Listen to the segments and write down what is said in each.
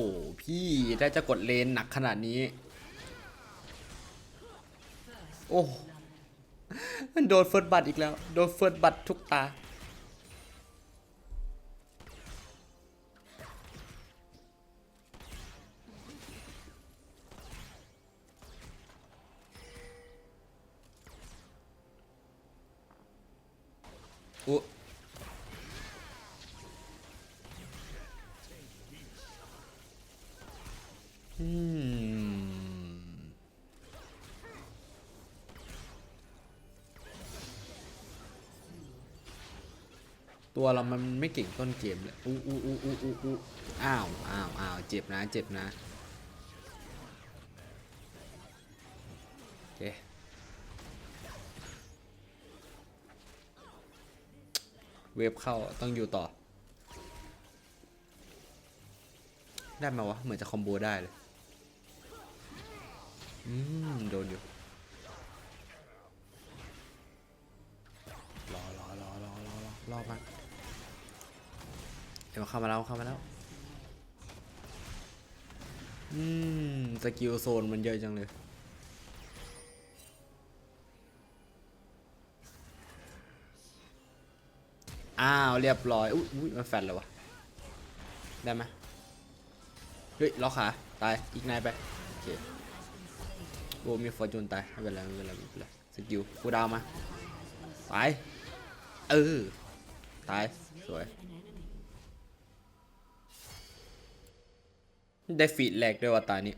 โหพี่ได้จะกดเลนหนักขนาดนี้ โอ้มันโดนเฟิร์สบัตอีกแล้ว โดนเฟิร์สบัตทุกตาอุ๊อื ตัวเรามันไม่เก่งต้นเกมเลยอู้อู้อู้อู้อู้อู้อ้าวอ้าวอ้าวเจ็บนะเจ็บนะโอเคเวฟเข้าต้องอยู่ต่อ ได้ไหมวะ เหมือนจะคอมโบได้เลย อืม โดนอยู่รอรอรอรอรอรอรอมา เดี๋ยวเข้ามาแล้วเข้ามาแล้ว อืมสกิลโซนมันเยอะจังเลย อ้าวเรียบร้อย อุ้ยมันแฟนเลยวะ ได้ไหมเฮ้ยล็อกขาตาย อีกนายไป โอเค โอ้มีฟอร์จูนตายไม่เป็นไรไม่เป็นไรไม่เป็นไรสกิลกูดาวมาตายเออ ตาย สวย ได้ฟีดแรกด้วยว่าตานี้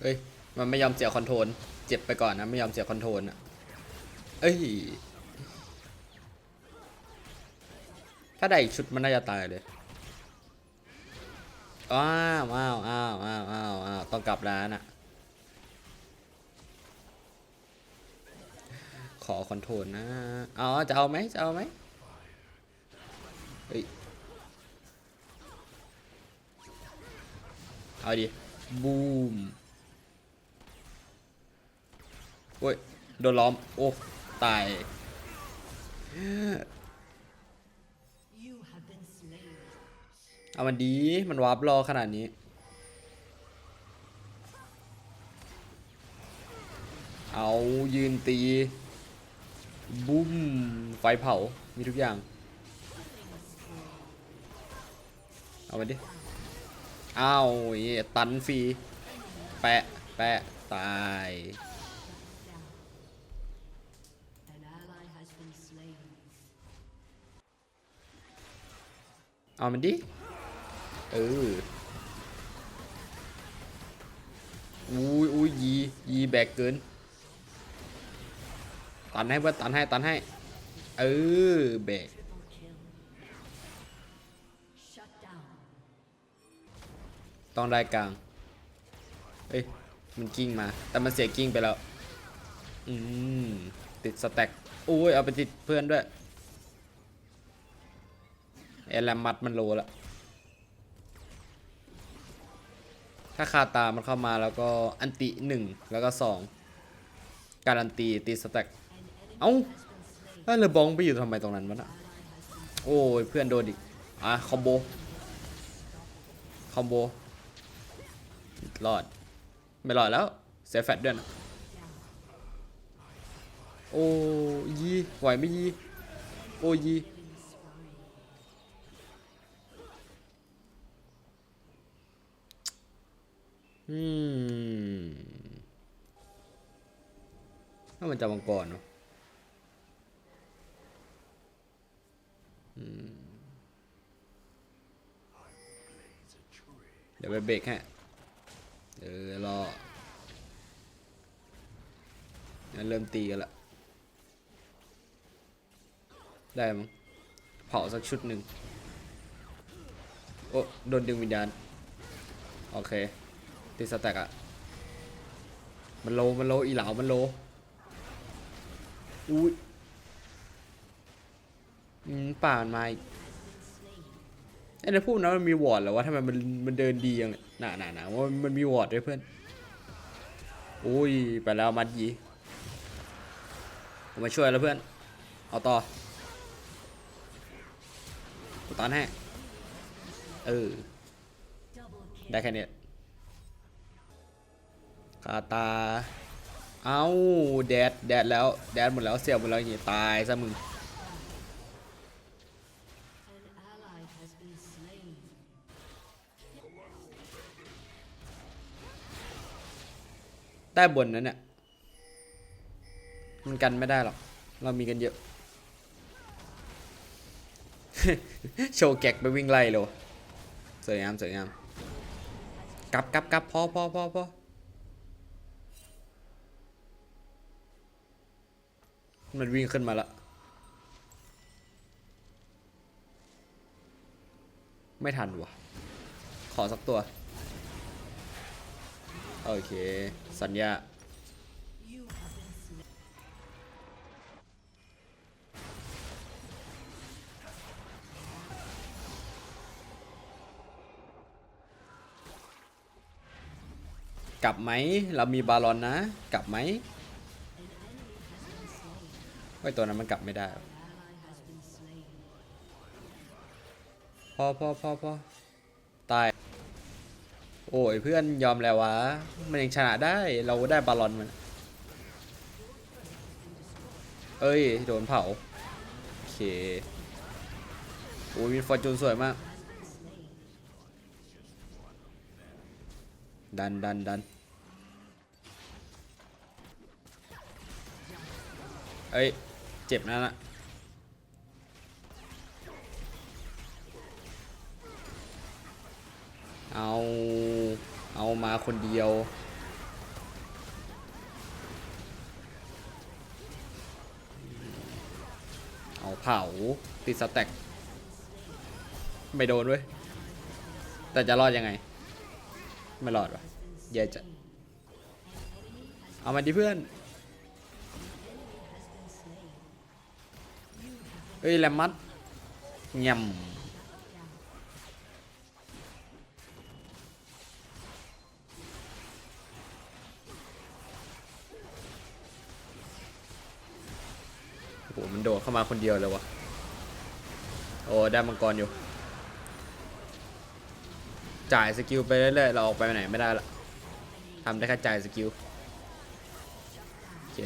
เอ้ย มันไม่ยอมเสียคอนโทรล เจ็บไปก่อนนะ ไม่ยอมเสียคอนโทรลอะ เอ้ย ถ้าได้อีกชุดมันน่าจะตายเลย อ้าวอ้าวอ้าวอ้าวอ้าวอ้าวต้องกลับร้านอะ อคอนโทรลนะอ๋อจะเอาไหมจะเอาไหมเฮ้ยเอาดิบูมโอ้ยโดนล้อม โอ้ ตาย เอามันดี มันวาร์ปรอขนาดนี้ เอายืนตี บุ้ม ไฟเผา มีทุกอย่าง เอามาดิเอาเหี้ยตันฟรี แปะ แปะ ตาย เอามันดิ เอออุ้ยอุ้ยยี ยีแบกเกิน ตันให้เพื่อนตันให้ตันให้ เออแบกต้องได้กลาง เอ้ย มันกิ้งมา แต่มันเสียกิ้งไปแล้ว อืม ติดสแต็กโอ้ย เอาไปติดเพื่อนด้วย เอลมมัดมันโลละถ้าคาตามันเข้ามาแล้วก็อันติหนึ่งแล้วก็สองการันตีตีสแต็ก เอ้าแล้วเลอบองไปอยู่ทำไมตรงนั้นวะน่ะโอ้ยเพื่อนโดนอีกอะคอมโบคอมโบรอดไม่รอดแล้วเสียแฟตด้วยนะโอ้ยีไหวไม่ยีโอ้ยีอืมถ้ามันจะมังกรเนาะอืมเดี๋ ยวไปเบรกให้เออรองั้นเริ่มตีกันละได้มั้งเผาสักชุดหนึ่งโอ้โดนดึงวิญญาณ โอเคติดสแต็กอะมันโล มันโล อีเหลามันโล อุ้ยอืมป่ามันมาอีก ไอ้ในพูดนะมันมีวอร์ดเหรอวะทำไมมันมันเดินดีอย่างน่ะน่ะน่ะว่ามันมีวอร์ดด้วยเพื่อนอุ้ยไปแล้วมัดยีผมมาช่วยแล้วเพื่อน เอาต่อกูตันให้เออได้แค่นี้คาตา เอาแดดแดดแล้ว แดดหมดแล้วเสียบหมดแล้วอย่างงี้ตายซะมึง ต้บนนั้นเนี่ยมันกันไม่ได้หรอก เรามีกันเยอะ โชว์แก๊กไปวิ่งไล่เลยสวยงามสวยงามกลับกลับกลับพอพอพอพอมันวิ่งขึ้นมาละไม่ทันวะขอสักตัว โอเค สัญญา กลับไหม เรามีบาลอนนะ กลับไหมไอ้ตัวนั้นมันกลับไม่ได้หรอพอพอพอพอ โอ้ยเพื่อนยอมแล้ววะ มันยังชนะได้เราได้บาลอนมันเอ้ย โดนเผา โอเค โอ้ยมีฟอร์จูนสวยมาก ดันดันดันเอ้ย เจ็บนั่นอะ เอาเอามาคนเดียว เอาเผาติดสแต็กไม่โดนเว้ย แต่จะรอดยังไง ไม่รอดวะแย่จัดเอามาดิเพื่อนเอ้ยแลมมัดยำโเข้ามาคนเดียวเลยวะโอ้ได้มังกรอยู่ จ่ายสกิลไปเรื่อยๆเราออกไปไหนไม่ได้ละทำได้แค่จ่ายสกิลโอเค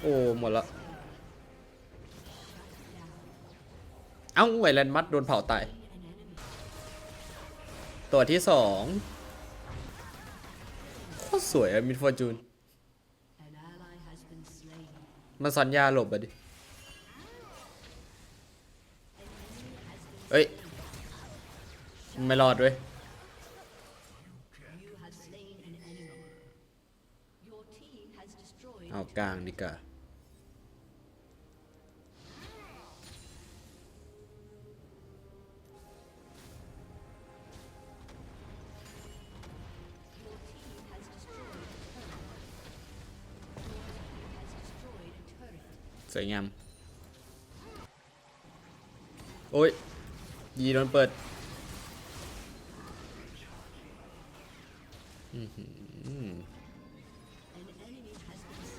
โอ้หมดละเอ้าไวแลนมัดโดนเผาตายตัวที่สองโคตรสวยอะมิดฟอร์จูน มันสัญญาหลบอะดิเอ้ย ไม่รอดด้วย You have slain an enemy. Your team has destroyed เอากลางดีกว่า สวยงาม โอ้ย ยีโดนเปิด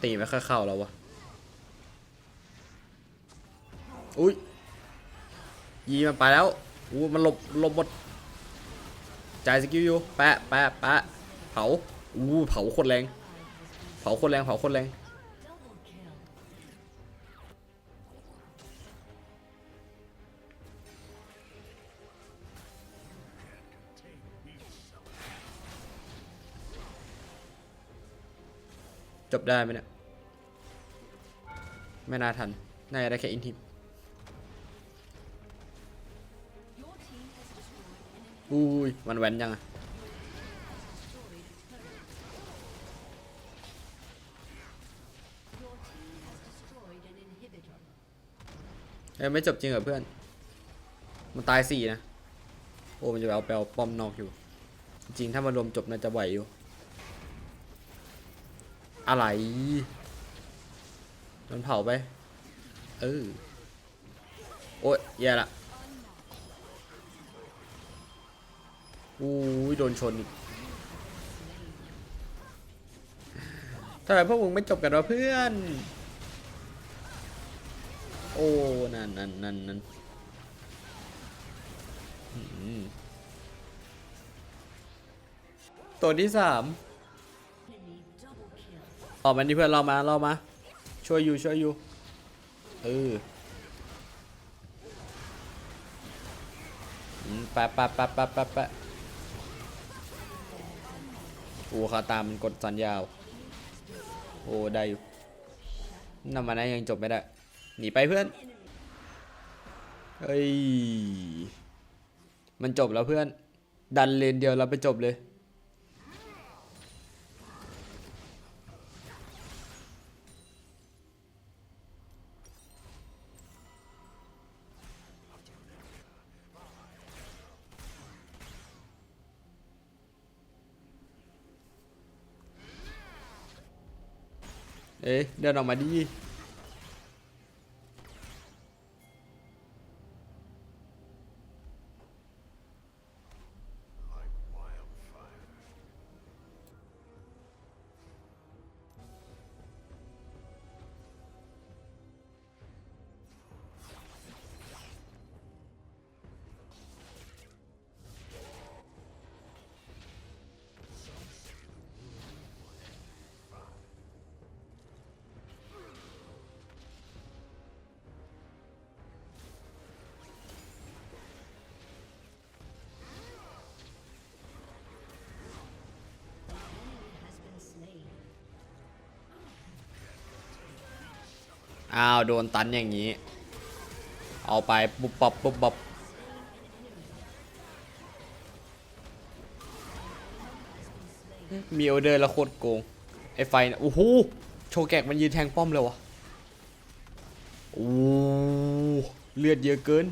ตีไม่ค่อยเข้าแล้ววะ อุ้ย ยีมันไปแล้วอู้มันหลบหลบหมดจ่ายสกิลอยู่ แปะแปะแปะเผาอู้เผาโคตรแรง เผาโคตรแรง เผาโคตรแรง จบได้ไหมเนี่ย ไม่น่าทัน น่าจะได้แค่อินทิมอุ้ย มันแว้นยังอะเอ้ไม่จบจริงเหรอเพื่อน มันตายสี่นะ โอ้ มันจะเอาไปเอาป้อมนอกอยู่ จริงถ้ามันรวมจบน่าจะไหวอยู่ อะไรโดนเผาไป เออ โอ้ยแย่ละอู้ยโดนชนอีกทำไมพวกมึงไม่จบกันวะเพื่อน โอ้ นั่นนั่นนั่นนั่นตัวที่สาม ออกมาดิเพื่อนเรามาเรามาช่วยอยู่ช่วยอยู่เออปะปะปะปะปะปะโอ้คาตามันกดสัญญาวโอ้ได้อยู่นำมานะยังจบไม่ได้ หนีไปเพื่อนเฮ้ย มันจบแล้วเพื่อน ดันเลนเดียวเราไปจบเลย เอ๊ะเดินออกมาดิ อ้าวโดนตันอย่างนี้ เอาไปปุ๊บปับปุ๊บปับมีออเดอร์แล้วโคตรโกง ไอ้ไฟนะโอ้โหโชว์แกกมันยืนแทงป้อมเลยวะโอ้เลือดเยอะเกิน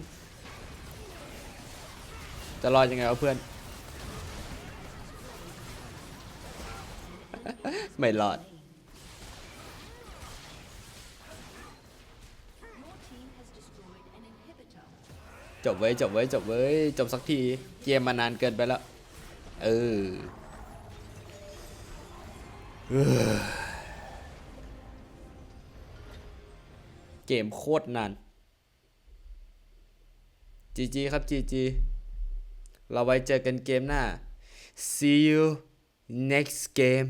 จะรอดยังไงวะเพื่อน ไม่รอด จบไว้จบไว้จบไว้จบสักทีเกมมานานเกินไปแล้วเออเออเกมโคตรนานจีจีครับจีจีเราไว้เจอกันเกมหน้า see you next game